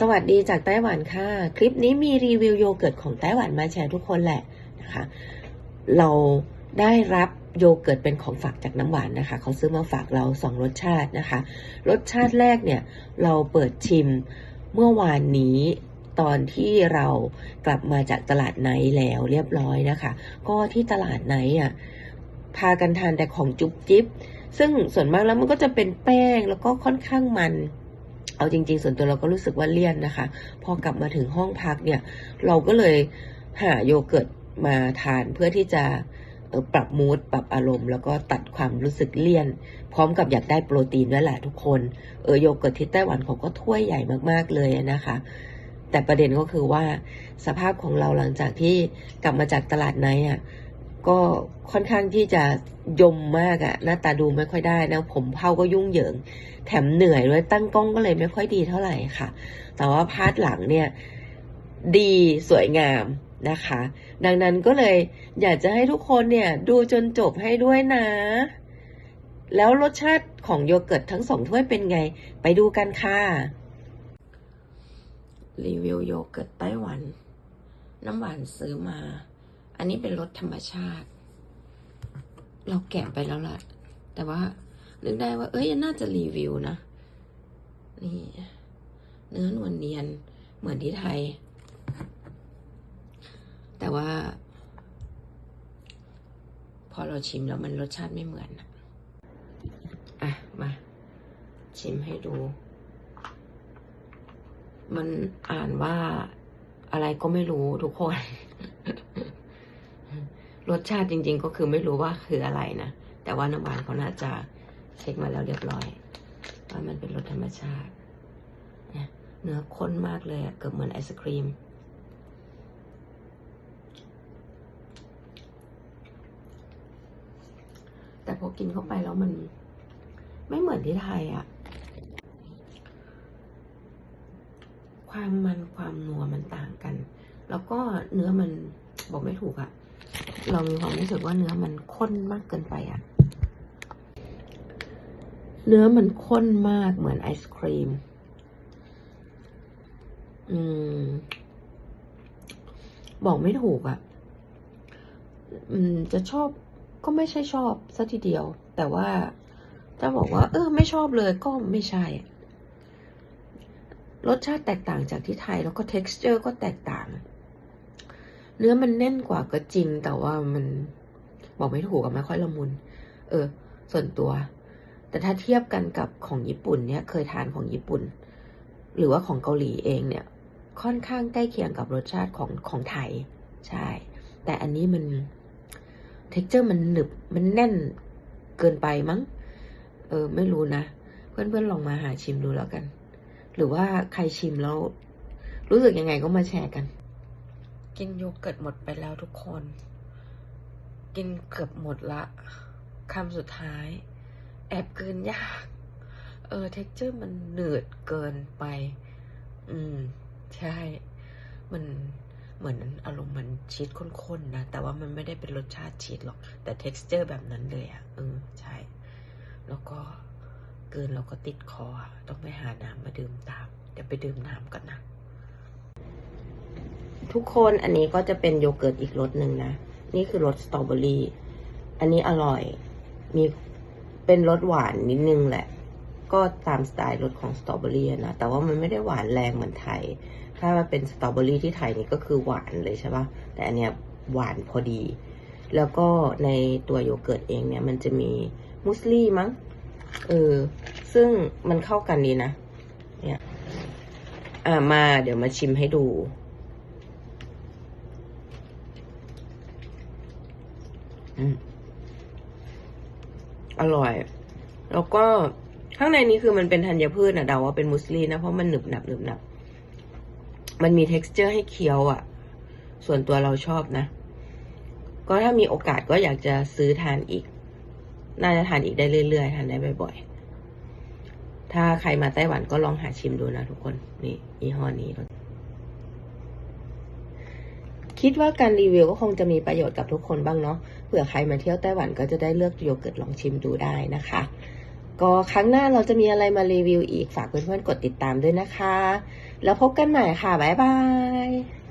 สวัสดีจากไต้หวันค่ะ คลิปนี้มีรีวิวโยเกิร์ตของไต้หวันมาแชร์ทุกคนแหละนะคะ เราได้รับโยเกิร์ตเป็นของฝากจากน้ำหวานนะคะ เขาซื้อมาฝากเราสองรสชาตินะคะ รสชาติแรกเนี่ย เราเปิดชิมเมื่อวานนี้ตอนที่เรากลับมาจากตลาดไนท์แล้วเรียบร้อยนะคะ ก็ที่ตลาดไนท์อะพากันทานแต่ของจุ๊บจิ๊บซึ่งส่วนมากแล้วมันก็จะเป็นแป้งแล้วก็ค่อนข้างมัน เอาจริง ๆ ส่วนตัวเราก็รู้สึกว่าเลี่ยนนะคะ พอกลับมาถึงห้องพักเนี่ย เราก็เลยหาโยเกิร์ตมาทานเพื่อที่จะปรับมูดปรับอารมณ์ แล้วก็ตัดความรู้สึกเลี่ยน พร้อมกับอยากได้โปรตีนด้วยแหละทุกคนเออโยเกิร์ตที่ไต้หวันเขาก็ถ้วยใหญ่มากๆเลยนะคะ แต่ประเด็นก็คือว่าสภาพของเราหลังจากที่กลับมาจากตลาดไนท์อะ ก็ค่อนข้างที่จะยมมากอะหน้าตาดูไม่ค่อยได้นะ ผมเผาก็ยุ่งเหยิง แถมเหนื่อยด้วยตั้งกล้องก็เลยไม่ค่อยดีเท่าไหร่ค่ะ แต่ว่าพาร์ทหลังเนี่ย ดีสวยงามนะคะ ดังนั้นก็เลยอยากจะให้ทุกคนเนี่ย ดูจนจบให้ด้วยนะ แล้วรสชาติของโยเกิร์ตทั้งสองถ้วยเป็นไง ไปดูกันค่ะ รีวิวโยเกิร์ตไต้หวัน น้ำหวานซื้อมา อันนี้เป็นรสธรรมชาติ เราแกะไปแล้วล่ะ แต่ว่านึกได้ว่า เอ้ยน่าจะรีวิวนะ นี่ เนื้อนวลเนียนเหมือนที่ไทย แต่ว่า พอเราชิมแล้วมันรสชาติไม่เหมือนอะ มา ชิมให้ดู มันอ่านว่าอะไรก็ไม่รู้ทุกคน รสชาติจริง ๆ ก็คือไม่รู้ว่าคืออะไรนะ แต่ว่าน้ำหวานเขาน่าจะเช็คมาแล้วเรียบร้อยว่ามันเป็นรสธรรมชาติ เนื้อข้นมากเลยอะเกือบเหมือนไอศครีม แต่พอกินเข้าไปแล้วมันไม่เหมือนที่ไทยอะความมันความนัวมันต่างกัน แล้วก็เนื้อมันบอกไม่ถูกอะ เรามีความรู้สึกว่าเนื้อมันข้นมากเกินไปอะเนื้อมันข้นมากเหมือนไอศครีม อืม บอกไม่ถูกอะอืม จะชอบก็ไม่ใช่ชอบซะทีเดียว แต่ว่าถ้าบอกว่า เออ ไม่ชอบเลยก็ไม่ใช่ รสชาติแตกต่างจากที่ไทย แล้วก็ texture ก็แตกต่าง เนื้อมันแน่นกว่าก็จริง แต่ว่ามันบอกไม่ถูกอะไม่ค่อยละมุน เออ ส่วนตัว แต่ถ้าเทียบกันกับของญี่ปุ่นเนี่ย เคยทานของญี่ปุ่น หรือว่าของเกาหลีเองเนี่ย ค่อนข้างใกล้เคียงกับรสชาติของของไทย ใช่ แต่อันนี้มัน texture มันหนึบ มันแน่นเกินไปมั้ง เออ ไม่รู้นะ เพื่อนๆลองมาหาชิมดูแล้วกัน หรือว่าใครชิมแล้วรู้สึกยังไงก็มาแชร์กัน กินโยเกิร์ตหมดไปแล้วทุกคน กินเกือบหมดละคำสุดท้าย แอบเกลืนยาก เออเท็กเจอร์มันหนืดเกินไป อืม ใช่ มันเหมือนอารมณ์มันชีสข้นๆนะ แต่ว่ามันไม่ได้เป็นรสชาติชีสหรอก แต่ t e x t อร์แบบนั้นเลยอะเออใช่ แล้วก็เกินเราก็ติดคอ ต้องไปหาน้ำมาดื่มตาม เดี๋ยวไปดื่มน้ำก่อนนะ ทุกคนอันนี้ก็จะเป็นโยเกิร์ตอีกรสหนึ่งนะ นี่คือรสสตรอเบอรี่ อันนี้อร่อย มีเป็นรสหวานนิดนึงแหละ ก็ตามสไตล์รสของสตรอเบอรี่นะ แต่ว่ามันไม่ได้หวานแรงเหมือนไทย ถ้ามันเป็นสตรอเบอรี่ที่ไทยนี่ก็คือหวานเลยใช่ปะแต่อันเนี้ยหวานพอดี แล้วก็ในตัวโยเกิร์ตเองเนี่ยมันจะมีมุสลี่มั้ง เออ ซึ่งมันเข้ากันดีนะ เนี่ย อ่ามาเดี๋ยวมาชิมให้ดู อร่อย แล้วก็ข้างในนี้คือมันเป็นธัญพืชนะเดาว่าเป็นมุสลีนะ เพราะมันหนึบหนับหนึบหนับ มันมี t e x t อร์ให้เคี้ยวอะ่ะ ส่วนตัวเราชอบนะ ก็ถ้ามีโอกาสก็อยากจะซื้อทานอีก น่าจะทานอีกได้เรื่อยๆ ทานได้บ่อยๆ ถ้าใครมาไต้หวันก็ลองหาชิมดูนะทุกคน นี่ยี่ห้อนี้ คิดว่าการรีวิวก็คงจะมีประโยชน์กับทุกคนบ้างเนาะเผื่อใครมาเที่ยวไต้หวันก็จะได้เลือกโยเกิร์ตลองชิมดูได้นะคะ ก็ครั้งหน้าเราจะมีอะไรมารีวิวอีกฝากเพื่อนๆกดติดตามด้วยนะคะ แล้วพบกันใหม่ค่ะ บ๊ายบาย